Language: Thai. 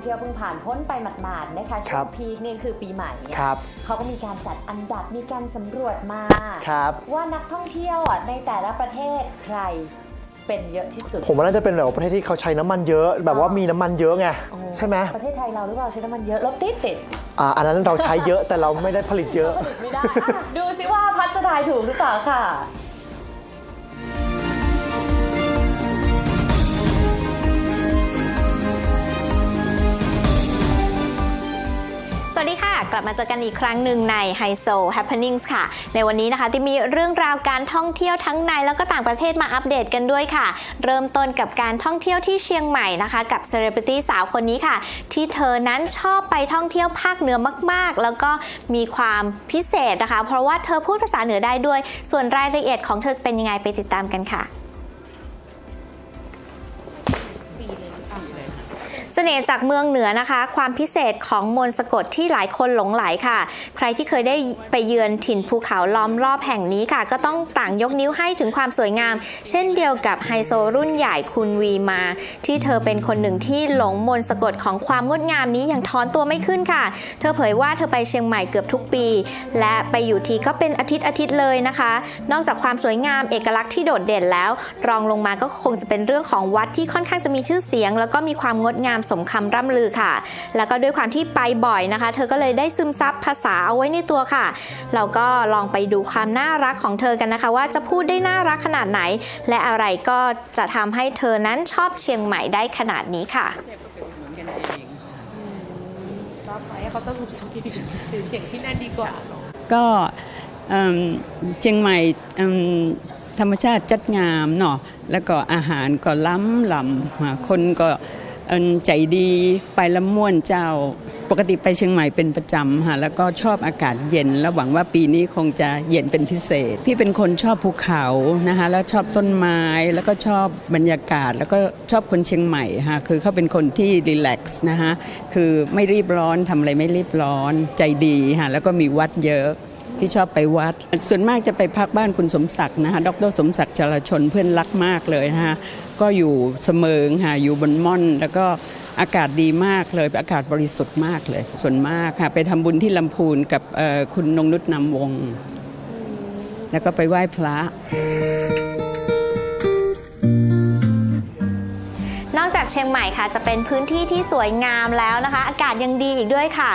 การท่องเที่ยวเพิ่งผ่านพ้นไปหมาดๆนะคะคช่รัวบงพีคนี่คือปีใหม่เนี่ยครับ เขาก็มีการจัดอันดับมีการสำรวจมาครับว่านักท่องเที่ยวอะในแต่ละประเทศใครเป็นเยอะที่สุด ผมว่าน่าจะเป็นแบบว่าประเทศที่เขาใช้น้ำมันเยอะ แบบว่ามีน้ำมันเยอะไงโอ้ใช่ไหมประเทศไทยเราหรือเปล่าใช้น้ำมันเยอะรถติดติดอ่าอันนั้นเราใช้เยอะแต่เราไม่ได้ผลิตเยอะ ผลิตไม่ได้อะดูสิว่าพัดจะทายถูกหรือเปล่าค่ะ กลับมาเจอกันอีกครั้งหนึ่งใน h i s o Happenings ค่ะ ในวันนี้นะคะที่มีเรื่องราวการท่องเที่ยวทั้งในแล้วก็ต่างประเทศมาอัปเดตกันด้วยค่ะ เริ่มต้นกับการท่องเที่ยวที่เชียงใหม่นะคะ กับเซเลบริตี้สาวคนนี้ค่ะ ที่เธอนั้นชอบไปท่องเที่ยวภาคเหนือมาก ๆ แล้วก็มีความพิเศษนะคะ เพราะว่าเธอพูดภาษาเหนือได้ด้วย ส่วนรายละเอียดของเธอจะเป็นยังไงไปติดตามกันค่ะ น่ห์จากเมืองเหนือนะคะ ความพิเศษของมนต์สะกดที่หลายคนหลงไหลค่ะ ใครที่เคยได้ไปเยือนถิ่นภูเขาล้อมรอบแห่งนี้ค่ะ ก็ต้องต่างยกนิ้วให้ถึงความสวยงาม เช่นเดียวกับไฮโซรุ่นใหญ่คุณวีมา ที่เธอเป็นคนหนึ่งที่หลงมนต์สะกดของความงดงามนี้อย่างถอนตัวไม่ขึ้นค่ะ เธอเผยว่าเธอไปเชียงใหม่เกือบทุกปี และไปอยู่ทีก็เป็นอาทิตย์อาทิตย์เลยนะคะ นอกจากความสวยงามเอกลักษณ์ที่โดดเด่นแล้ว รองลงมาก็คงจะเป็นเรื่องของวัดที่ค่อนข้างจะมีชื่อเสียง แล้วก็มีความงดงามสมคำร่ำลือค่ะ แล้วก็ด้วยความที่ไปบ่อยนะคะ เธอก็เลยได้ซึมซับภาษาเอาไว้ในตัวค่ะ เราก็ลองไปดูความน่ารักของเธอกันนะคะ ว่าจะพูดได้น่ารักขนาดไหน และอะไรก็จะทำให้เธอนั้นชอบเชียงใหม่ได้ขนาดนี้ค่ะเหมือนกันเองก็ไปให้เขาสรุปสปีดหรือเสียงที่นั่นดีกว่า ก็เอิ่มเชียงใหม่เอิ่มธรรมชาติจัดงามเนาะแล้วก็อาหารก็ล้ำล้ำอ่าคนก็เอิ่มใจดีไปละม่วนเจ้า ปกติไปเชียงใหม่เป็นประจำค่ะแล้วก็ชอบอากาศเย็น แล้วหวังว่าปีนี้คงจะเย็นเป็นพิเศษ พี่เป็นคนชอบภูเขานะคะแล้วชอบต้นไม้แล้วก็ชอบบรรยากาศ แล้วก็ชอบคนเชียงใหม่ค่ะคือเขาเป็นคนที่รีแลกซ์นะคะคือไม่รีบร้อนทำอะไรไม่รีบร้อนใจดีค่ะแล้วก็มีวัดเยอะ พี่ชอบไปวัด ส่วนมากจะไปพักบ้านคุณสมศักดิ์นะคะดรสมศักดิ์จรชนเพื่อนรักมากเลยนะคะก็อยู่เสมิงค่ะอยู่บนม่อน แล้วก็อากาศดีมากเลยอากาศบริสุทธิ์มากเลย ส่วนมากค่ะไปทำบุญที่ลำพูนกับคุณนงนุษนำวง แล้วก็ไปไหว้พระนอกจากเชียงใหม่ค่ะ จะเป็นพื้นที่ที่สวยงามแล้วนะคะ อากาศยังดีอีกด้วยค่ะ